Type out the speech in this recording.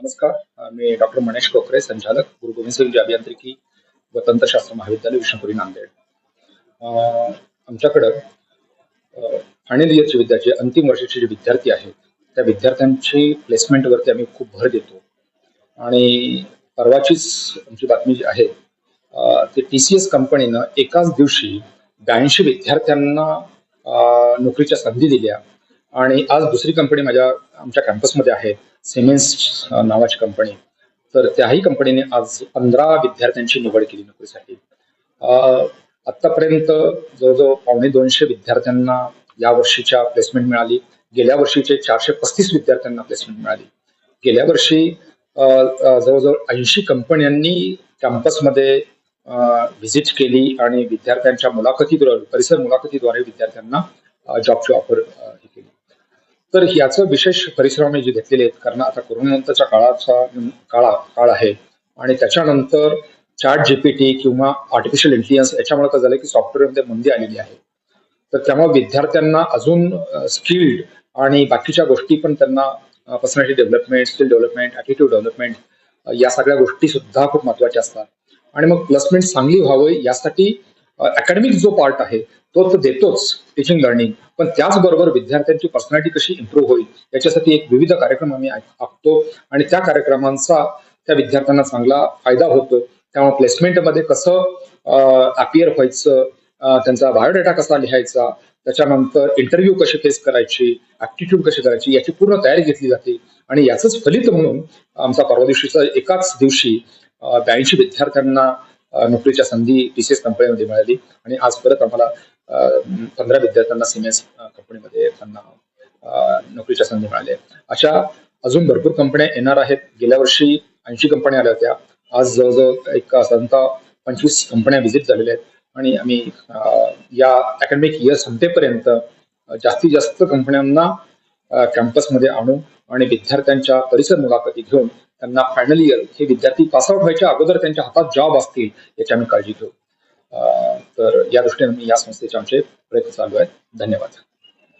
नमस्कार. मी डॉक्टर मनेश कोकरे संचालक गुरु गोविंद सिंग अभियांत्रिकी व तंत्रशास्त्र महाविद्यालय विष्णुपुरी नांदेड. आमच्याकडं फायनल इयरचे विद्यार्थी अंतिम वर्षाचे जे विद्यार्थी आहेत त्या विद्यार्थ्यांची प्लेसमेंटवरती आम्ही खूप भर देतो. आणि परवाचीच आमची बातमी जी आहे ती ते टी सी एस कंपनीनं एकाच दिवशी ब्याऐंशी विद्यार्थ्यांना नोकरीच्या संधी दिल्या. आणि आज दुसरी कंपनी माझ्या आमच्या कॅम्पसमध्ये आहे सिमेन्स नावाची कंपनी तर त्याही कंपनीने आज पंधरा विद्यार्थ्यांची निवड केली नोकरीसाठी. आत्तापर्यंत आतापर्यंत जवळजवळ पावणे दोनशे विद्यार्थ्यांना या वर्षीच्या प्लेसमेंट मिळाली. गेल्या वर्षीचे चारशे पस्तीस विद्यार्थ्यांना प्लेसमेंट मिळाली. गेल्या वर्षी जवळजवळ ऐंशी कंपन्यांनी कॅम्पसमध्ये व्हिजिट केली आणि विद्यार्थ्यांच्या मुलाखतीद्वारे परिसर मुलाखतीद्वारे विद्यार्थ्यांना जॉबची ऑफर केली. तर याचं विशेष परिश्रम जे घेतलेले आहेत कारण आता कोरोनानंतरच्या काळाचा काळा काळ आहे. आणि त्याच्यानंतर चॅट जीपीटी किंवा आर्टिफिशियल इंटेलिजन्स याच्यामुळे काय झालं की सॉफ्टवेअरमध्ये मंदी आलेली आहे. तर त्यामुळे विद्यार्थ्यांना अजून स्किल्ड आणि बाकीच्या गोष्टी पण त्यांना personality development skill development attitude development या सगळ्या गोष्टी सुद्धा खूप महत्त्वाच्या असतात. आणि मग प्लसमेंट चांगली व्हावी यासाठी अकॅडमिक जो पार्ट आहे तो तर देतोच टीचिंग लर्निंग पण त्याचबरोबर विद्यार्थ्यांची पर्सनॅलिटी कशी इम्प्रूव्ह होईल याच्यासाठी एक विविध कार्यक्रम आम्ही आखतो. आणि त्या कार्यक्रमांचा त्या विद्यार्थ्यांना चांगला फायदा होतो त्यामुळे प्लेसमेंटमध्ये कसं अपियर व्हायचं त्यांचा बायोडेटा कसा लिहायचा त्याच्यानंतर इंटरव्ह्यू कशी फेस करायची ऍप्टिट्यूड कशी करायची याची पूर्ण तयारी घेतली जाते. आणि याचंच फलित म्हणून आमचा परवा दिवशीचा एकाच दिवशी ब्याऐंशी विद्यार्थ्यांना नोकरीच्या संधी टी सी एस कंपनीमध्ये मिळाली. आणि आज परत आम्हाला पंधरा विद्यार्थ्यांना सिमेन्स कंपनीमध्ये त्यांना नोकरीच्या संधी मिळाल्या. अशा अजून भरपूर कंपन्या येणार आहेत. गेल्या वर्षी ऐंशी कंपन्या आल्या होत्या. आज जवळजवळ एक साधारणतः पंचवीस कंपन्या व्हिजिट झालेल्या आहेत. आणि आम्ही या अकॅडमिक इयर संपेपर्यंत जास्तीत जास्त कंपन्यांना कॅम्पसमध्ये आणून आणि विद्यार्थ्यांच्या परिसर मुलाखती घेऊन त्यांना फायनल इयर हे विद्यार्थी पासआउट व्हायच्या अगोदर त्यांच्या हातात जॉब असतील याची आम्ही काळजी घेऊ. तर या दृष्टीने मी या संस्थेचे आमचे प्रयत्न चालू आहेत. धन्यवाद.